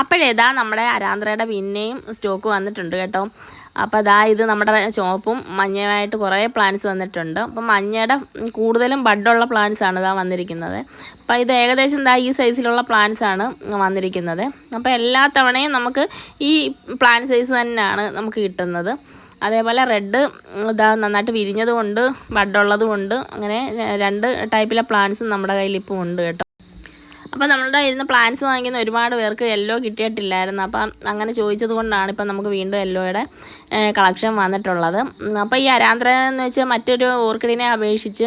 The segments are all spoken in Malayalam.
അപ്പോഴേതാ നമ്മുടെ അരാന്ത്രയുടെ പിന്നെയും സ്റ്റോക്ക് വന്നിട്ടുണ്ട് കേട്ടോ. അപ്പോൾ അതാ ഇത് നമ്മുടെ ചുവപ്പും മഞ്ഞയുമായിട്ട് കുറേ പ്ലാന്റ്സ് വന്നിട്ടുണ്ട്. അപ്പം മഞ്ഞയുടെ കൂടുതലും ബഡുള്ള പ്ലാന്റ്സ് ആണ് ഇതാ വന്നിരിക്കുന്നത്. അപ്പോൾ ഇത് ഏകദേശം ഇതാ ഈ സൈസിലുള്ള പ്ലാന്റ്സ് ആണ് വന്നിരിക്കുന്നത്. അപ്പോൾ എല്ലാ തവണയും നമുക്ക് ഈ പ്ലാന്റ് സൈസ് തന്നെയാണ് നമുക്ക് കിട്ടുന്നത്. അതേപോലെ റെഡ് ഇതാ നന്നായിട്ട് വിരിഞ്ഞതുകൊണ്ട് ബഡുള്ളതുകൊണ്ട് അങ്ങനെ രണ്ട് ടൈപ്പിലെ പ്ലാന്റ്സും നമ്മുടെ കയ്യിൽ ഇപ്പോൾ ഉണ്ട് കേട്ടോ. അപ്പോൾ നമ്മളുടെ ഇരുന്ന് പ്ലാന്റ്സ് വാങ്ങിക്കുന്ന ഒരുപാട് പേർക്ക് യെല്ലോ കിട്ടിയിട്ടില്ലായിരുന്നു. അപ്പം അങ്ങനെ ചോദിച്ചത് കൊണ്ടാണ് ഇപ്പം നമുക്ക് വീണ്ടും യെല്ലോയുടെ കളക്ഷൻ വന്നിട്ടുള്ളത്. അപ്പം അപ്പോൾ ഈ അരാന്ത്ര എന്ന് വെച്ചാൽ മറ്റൊരു ഓർക്കിഡിനെ അപേക്ഷിച്ച്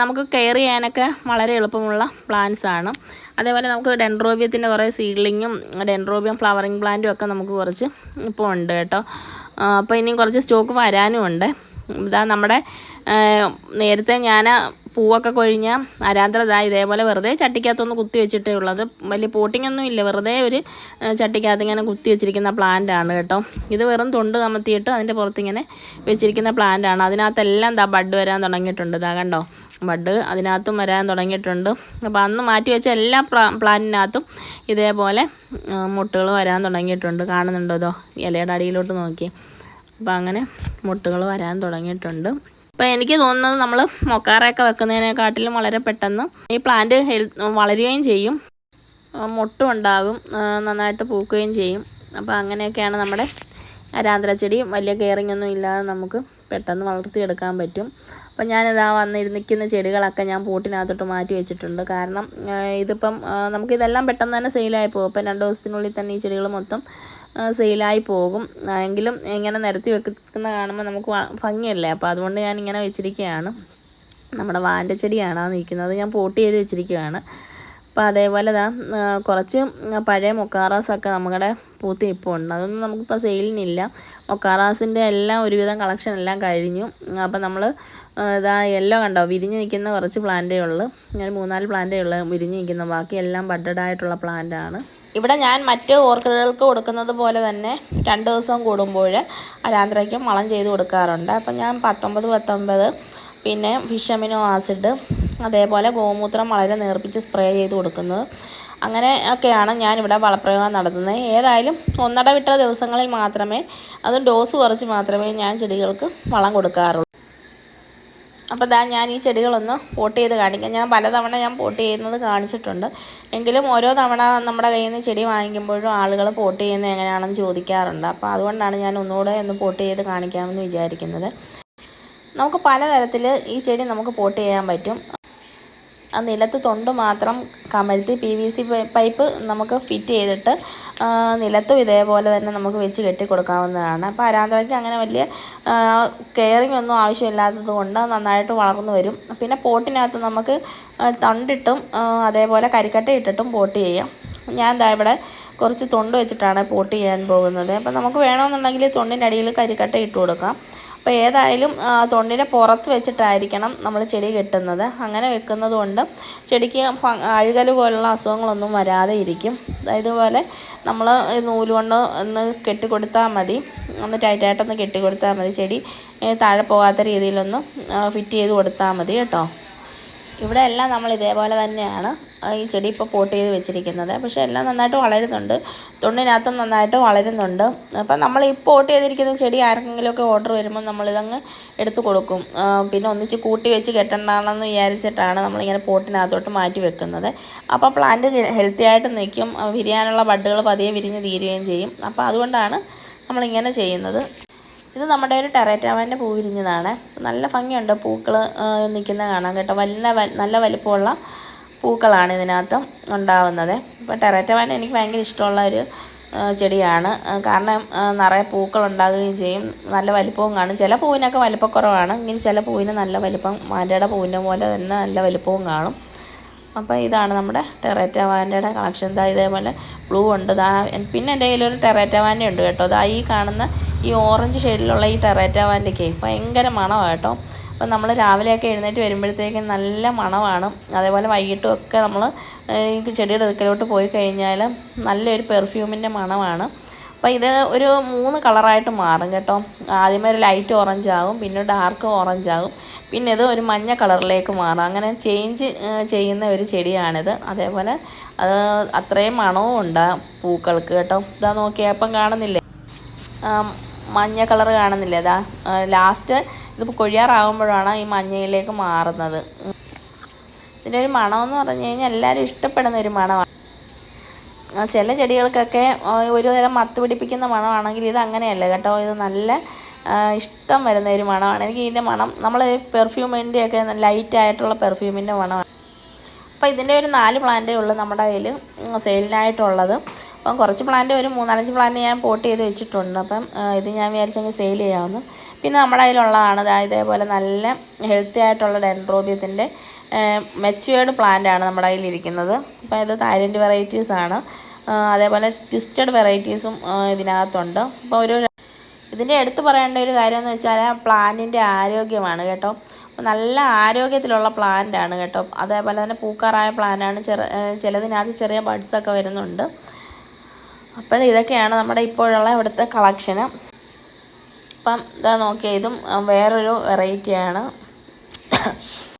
നമുക്ക് കെയർ ചെയ്യാനൊക്കെ വളരെ എളുപ്പമുള്ള പ്ലാന്റ്സ് ആണ്. അതേപോലെ നമുക്ക് ഡെൻഡ്രോബിയത്തിന്റെ കുറേ സീഡ്ലിങ്ങും ഡെൻഡ്രോബിയം ഫ്ലവറിങ് പ്ലാന്റും ഒക്കെ നമുക്ക് കുറച്ച് ഇപ്പോൾ ഉണ്ട് കേട്ടോ. അപ്പോൾ ഇനിയും കുറച്ച് സ്റ്റോക്ക് വരാനും ഉണ്ട്. ഇതാ നമ്മുടെ നേരത്തെ ഞാൻ പൂവൊക്കെ കൊഴിഞ്ഞ അരാന്തര ഇതാ ഇതേപോലെ വെറുതെ ചട്ടിക്കകത്തൊന്ന് കുത്തി വെച്ചിട്ടേ ഉള്ളത് വലിയ പോട്ടിംഗ് ഒന്നും ഇല്ല. വെറുതെ ഒരു ചട്ടിക്കകത്ത് ഇങ്ങനെ കുത്തി വെച്ചിരിക്കുന്ന പ്ലാന്റ് ആണ് കേട്ടോ. ഇത് വെറും തൊണ്ട് കമത്തിയിട്ട് അതിന്റെ പുറത്ത് ഇങ്ങനെ വെച്ചിരിക്കുന്ന പ്ലാന്റ് ആണ്. അതിനകത്തെല്ലാം ദാ ബഡ് വരാൻ തുടങ്ങിയിട്ടുണ്ട്. ഇതാ കണ്ടോ? ബഡ് അതിനകത്തും വരാൻ തുടങ്ങിയിട്ടുണ്ട്. അപ്പോൾ അന്ന് മാറ്റി വെച്ച എല്ലാ പ്ലാ പ്ലാന്റിനകത്തും ഇതേപോലെ മുട്ടുകൾ വരാൻ തുടങ്ങിയിട്ടുണ്ട്. കാണുന്നുണ്ടോ ഇതോ? ഇലയുടെ അടിയിലോട്ട് നോക്കി. അപ്പോൾ അങ്ങനെ മുട്ടുകൾ വരാൻ തുടങ്ങിയിട്ടുണ്ട്. അപ്പോൾ എനിക്ക് തോന്നുന്നത് നമ്മൾ മൊക്കാറയൊക്കെ വെക്കുന്നതിനെക്കാട്ടിലും വളരെ പെട്ടെന്ന് ഈ പ്ലാന്റ് വളരുകയും ചെയ്യും. മുട്ടും ഉണ്ടാകും നന്നായിട്ട് പൂക്കുകയും ചെയ്യും. അപ്പോൾ അങ്ങനെയൊക്കെയാണ് നമ്മുടെ അരാന്തര ചെടി വലിയ കെയറിങ് ഒന്നും ഇല്ലാതെ നമുക്ക് പെട്ടെന്ന് വളർത്തിയെടുക്കാൻ പറ്റും. അപ്പോൾ ഞാനിതാ വന്നിരുന്നിക്കുന്ന ചെടികളൊക്കെ ഞാൻ പോട്ടിനകത്തോട്ട് മാറ്റി വെച്ചിട്ടുണ്ട്. കാരണം ഇതിപ്പം നമുക്കിതെല്ലാം പെട്ടെന്ന് തന്നെ സെയിലായി പോകും. അപ്പം രണ്ട് ദിവസത്തിനുള്ളിൽ തന്നെ ഈ ചെടികൾ മൊത്തം സെയിലായി പോകും. എങ്കിലും ഇങ്ങനെ നിരത്തി വെക്കുന്ന കാണുമ്പോൾ നമുക്ക് ഭംഗിയല്ലേ? അപ്പോൾ അതുകൊണ്ട് ഞാൻ ഇങ്ങനെ വെച്ചിരിക്കുകയാണ് നമ്മുടെ വാന്റെ ചെടിയാണ് നിൽക്കുന്നത്. ഞാൻ പോട്ട് ചെയ്ത് വെച്ചിരിക്കുകയാണ് അപ്പോൾ അതേപോലെ ദാ കുറച്ച് പഴയ മൊക്കാറാസൊക്കെ നമ്മുടെ പൂത്ത് ഉണ്ട്. അതൊന്നും നമുക്കിപ്പോൾ സെയിലിനില്ല. മൊക്കാറാസിന്റെ എല്ലാം ഒരുവിധം കളക്ഷൻ എല്ലാം കഴിഞ്ഞു. അപ്പോൾ നമ്മൾ ഇതാ എല്ലാം കണ്ടോ? വിരിഞ്ഞ് നിൽക്കുന്ന കുറച്ച് പ്ലാന്റേ ഉള്ളൂ. ഞാൻ മൂന്നാൽ പ്ലാന്റേ ഉള്ളൂ വിരിഞ്ഞ് നിൽക്കുന്ന. ബാക്കി എല്ലാം പ്ലാന്റാണ്. ആയിട്ടുള്ള പ്ലാന്റ് ആണ് ഇവിടെ ഞാൻ മറ്റ് ഓർക്കിഡുകൾക്ക് കൊടുക്കുന്നത് പോലെ തന്നെ രണ്ട് ദിവസം കൂടുമ്പോൾ അലാന്ത്രയ്ക്കും വളം ചെയ്ത് കൊടുക്കാറുണ്ട്. അപ്പം ഞാൻ പത്തൊമ്പത് പത്തൊമ്പത് പിന്നെ ഫിഷമിനോ ആസിഡ് അതേപോലെ ഗോമൂത്രം വളരെ നേർപ്പിച്ച് സ്പ്രേ ചെയ്ത് കൊടുക്കുന്നത്. അങ്ങനെ ഒക്കെയാണ് ഞാനിവിടെ വളപ്രയോഗം നടത്തുന്നത്. ഏതായാലും ഒന്നടവിട്ട ദിവസങ്ങളിൽ മാത്രമേ അത് ഡോസ് കുറച്ച് മാത്രമേ ഞാൻ ചെടികൾക്ക് വളം കൊടുക്കാറുള്ളൂ. അപ്പോൾ ദാ ഞാൻ ഈ ചെടികളൊന്ന് പോട്ട് ചെയ്ത് കാണിക്കാം. ഞാൻ പലതവണ ഞാൻ പോട്ട് ചെയ്യുന്നത് കാണിച്ചിട്ടുണ്ട്. എങ്കിലും ഓരോ തവണ നമ്മുടെ കയ്യിൽ നിന്ന് ചെടി വാങ്ങിക്കുമ്പോഴും ആളുകൾ പോട്ട് ചെയ്യുന്നത് എങ്ങനെയാണെന്ന് ചോദിക്കാറുണ്ട്. അപ്പോൾ അതുകൊണ്ടാണ് ഞാൻ ഒന്നുകൂടെ ഒന്ന് പോട്ട് ചെയ്ത് കാണിക്കാമെന്ന് വിചാരിക്കുന്നത്. നമുക്ക് പലതരത്തിൽ ഈ ചെടി നമുക്ക് പോട്ട് ചെയ്യാൻ പറ്റും. ആ നിലത്ത് തൊണ്ട് മാത്രം കമഴ്ത്തി പി വി സി പൈപ്പ് നമുക്ക് ഫിറ്റ് ചെയ്തിട്ട് നിലത്തും ഇതേപോലെ തന്നെ നമുക്ക് വെച്ച് കെട്ടി കൊടുക്കാവുന്നതാണ് അപ്പോൾ അരാന്തരയ്ക്ക് അങ്ങനെ വലിയ കെയറിങ് ഒന്നും ആവശ്യമില്ലാത്തത് കൊണ്ട് നന്നായിട്ട് വളർന്നു വരും. പിന്നെ പോട്ടിനകത്ത് നമുക്ക് തണ്ടിട്ടും അതേപോലെ കരിക്കട്ട ഇട്ടിട്ടും പോട്ട് ചെയ്യാം. ഞാൻ ദാ ഇവിടെ കുറച്ച് തൊണ്ട് വെച്ചിട്ടാണ് പോട്ട് ചെയ്യാൻ പോകുന്നത്. അപ്പോൾ നമുക്ക് വേണമെന്നുണ്ടെങ്കിൽ തൊണ്ടിന്റെ അടിയിൽ കരിക്കട്ട ഇട്ട് കൊടുക്കാം. അപ്പോൾ ഏതായാലും തൊണ്ടിന്റെ പുറത്ത് വെച്ചിട്ടായിരിക്കണം നമ്മൾ ചെടി കെട്ടുന്നത്. അങ്ങനെ വെക്കുന്നത് കൊണ്ട് ചെടിക്ക് അഴുകൽ പോലുള്ള അസുഖങ്ങളൊന്നും വരാതെ ഇരിക്കും. ഇതുപോലെ നമ്മൾ നൂൽ കൊണ്ട് ഒന്ന് കെട്ടിക്കൊടുത്താൽ മതി. ഒന്ന് ടൈറ്റായിട്ടൊന്ന് കെട്ടിക്കൊടുത്താൽ മതി ചെടി. താഴെ പോകാത്ത രീതിയിലൊന്ന് ഫിറ്റ് ചെയ്ത് കൊടുത്താൽ മതി കേട്ടോ. ഇവിടെ എല്ലാം നമ്മൾ ഇതേപോലെ തന്നെയാണ് ഈ ചെടി ഇപ്പോൾ പോട്ട് ചെയ്ത് വെച്ചിരിക്കുന്നത്. പക്ഷേ എല്ലാം നന്നായിട്ട് വളരുന്നുണ്ട്. തൊണ്ടിനകത്തും നന്നായിട്ട് വളരുന്നുണ്ട്. അപ്പം നമ്മൾ ഈ പോട്ട് ചെയ്തിരിക്കുന്ന ചെടി ആർക്കെങ്കിലുമൊക്കെ ഓർഡർ വരുമ്പോൾ നമ്മളിതങ്ങ് എടുത്തു കൊടുക്കും. പിന്നെ ഒന്നിച്ച് കൂട്ടി വെച്ച് കെട്ടണ്ടാണെന്ന് വിചാരിച്ചിട്ടാണ് നമ്മളിങ്ങനെ പോട്ടിനകത്തോട്ട് മാറ്റി വെക്കുന്നത്. അപ്പോൾ പ്ലാന്റ് ഹെൽത്തി ആയിട്ട് നിൽക്കും. വിരിയാനുള്ള ബഡുകൾ പതിയെ വിരിഞ്ഞ് തീരുകയും ചെയ്യും. അപ്പോൾ അതുകൊണ്ടാണ് നമ്മളിങ്ങനെ ചെയ്യുന്നത്. ഇത് നമ്മുടെ ഒരു ടെറേറ്റാവാന്റെ പൂ വിരിഞ്ഞതാണ് നല്ല ഭംഗിയുണ്ട് പൂക്കൾ നിൽക്കുന്ന കാണാൻ കേട്ടോ. വല്ല നല്ല വലിപ്പമുള്ള പൂക്കളാണ് ഇതിനകത്ത് ഉണ്ടാവുന്നത്. ഇപ്പോൾ ടെറേറ്റാവാൻ എനിക്ക് ഭയങ്കര ഇഷ്ടമുള്ള ഒരു ചെടിയാണ്. കാരണം നിറയെ പൂക്കൾ ഉണ്ടാകുകയും ചെയ്യും. നല്ല വലിപ്പവും കാണും. ചില പൂവിനൊക്കെ വലിപ്പക്കുറവാണ്. ഇങ്ങനെ ചില പൂവിന് നല്ല വലിപ്പം മാൻഡയുടെ പൂവിന്റെ പോലെ തന്നെ നല്ല വലിപ്പവും കാണും. അപ്പോൾ ഇതാണ് നമ്മുടെ ടെറേറ്റ വാന്റെ കളക്ഷൻ ഇതാ ഇതേപോലെ ബ്ലൂ ഉണ്ട്. ഇതാ പിന്നെ എന്റെ കയ്യിലൊരു ടെറേറ്റ വാന്റെ ഉണ്ട് കേട്ടോ. ദാ ഈ കാണുന്ന ഈ ഓറഞ്ച് ഷെയ്ഡിലുള്ള ഈ ടെറേറ്റ കേ ഭയങ്കര മണമാണ് കേട്ടോ. അപ്പം നമ്മൾ രാവിലെയൊക്കെ എഴുന്നേറ്റ് വരുമ്പോഴത്തേക്കും നല്ല മണമാണ് അതേപോലെ വൈകിട്ടും ഒക്കെ നമ്മൾ ഈ ചെടിയുടെ അടുക്കലോട്ട് പോയി കഴിഞ്ഞാൽ നല്ലൊരു പെർഫ്യൂമിന്റെ മണമാണ് അപ്പോൾ ഇത് ഒരു മൂന്ന് കളറായിട്ട് മാറും കേട്ടോ. ആദ്യമേ ഒരു ലൈറ്റ് ഓറഞ്ച് ആകും പിന്നെ ഡാർക്ക് ഓറഞ്ച് ആകും പിന്നെ ഇത് ഒരു മഞ്ഞ കളറിലേക്ക് മാറും. അങ്ങനെ ചേഞ്ച് ചെയ്യുന്ന ഒരു ചെടിയാണിത്. അതേപോലെ അത് അത്രയും മണവും ഉണ്ട് പൂക്കൾക്ക് കേട്ടോ. ഇതാ നോക്കിയാൽ അപ്പം കാണുന്നില്ലേ? മഞ്ഞ കളർ കാണുന്നില്ലേ? ഇതാ ലാസ്റ്റ് ഇതിപ്പോൾ കൊഴിയാറാകുമ്പോഴാണ് ഈ മഞ്ഞയിലേക്ക് മാറുന്നത്. ഇതിന്റെ ഒരു മണമെന്ന് പറഞ്ഞു കഴിഞ്ഞാൽ എല്ലാവരും ഇഷ്ടപ്പെടുന്ന ഒരു മണമാണ് ചില ചെടികൾക്കൊക്കെ ഒരു നേരം മത്ത് പിടിപ്പിക്കുന്ന മണമാണെങ്കിൽ ഇത് അങ്ങനെയല്ല കേട്ടോ. ഇത് നല്ല ഇഷ്ടം വരുന്ന ഒരു മണമാണ്. എനിക്ക് ഇതിന്റെ മണം നമ്മൾ പെർഫ്യൂമിന്റെ ഒക്കെ ലൈറ്റ് ആയിട്ടുള്ള പെർഫ്യൂമിന്റെ മണമാണ്. അപ്പോൾ ഇതിന്റെ ഒരു നാല് പ്ലാന്റേ ഉള്ളൂ നമ്മുടെ കയ്യിൽ സെയിലിനായിട്ടുള്ളത് അപ്പം കുറച്ച് പ്ലാന്റ് ഒരു മൂന്നാലഞ്ച് പ്ലാന്റ് ഞാൻ പോട്ട് ചെയ്ത് വെച്ചിട്ടുണ്ട്. അപ്പം ഇത് ഞാൻ വിചാരിച്ചെങ്കിൽ സെയിൽ ചെയ്യാമെന്ന് പിന്നെ നമ്മുടെ കയ്യിലുള്ളതാണ്. ഇതേപോലെ നല്ല ഹെൽത്തി ആയിട്ടുള്ള ഡെൻഡ്രോബിയത്തിന്റെ മെച്ചുവേർഡ് പ്ലാന്റ് ആണ് നമ്മുടെ കയ്യിലിരിക്കുന്നത്. അപ്പം ഇത് തായ്ലൻഡ് വെറൈറ്റീസ് ആണ്. അതേപോലെ ട്വിസ്റ്റഡ് വെറൈറ്റീസും ഇതിനകത്തുണ്ട്. അപ്പോൾ ഒരു ഇതിന്റെ എടുത്തു പറയേണ്ട ഒരു കാര്യം എന്ന് വെച്ചാൽ പ്ലാന്റിന്റെ ആരോഗ്യമാണ് കേട്ടോ. നല്ല ആരോഗ്യത്തിലുള്ള പ്ലാന്റ് ആണ് കേട്ടോ. അതേപോലെ തന്നെ പൂക്കാറായ പ്ലാന്റാണ് ചെറു ചിലതിനകത്ത് ചെറിയ ബഡ്സൊക്കെ വരുന്നുണ്ട്. അപ്പോൾ ഇതൊക്കെയാണ് നമ്മുടെ ഇപ്പോഴുള്ള ഇവിടുത്തെ കളക്ഷന്. അപ്പം ഇതാ നോക്കിയ ഇതും വേറൊരു വെറൈറ്റിയാണ്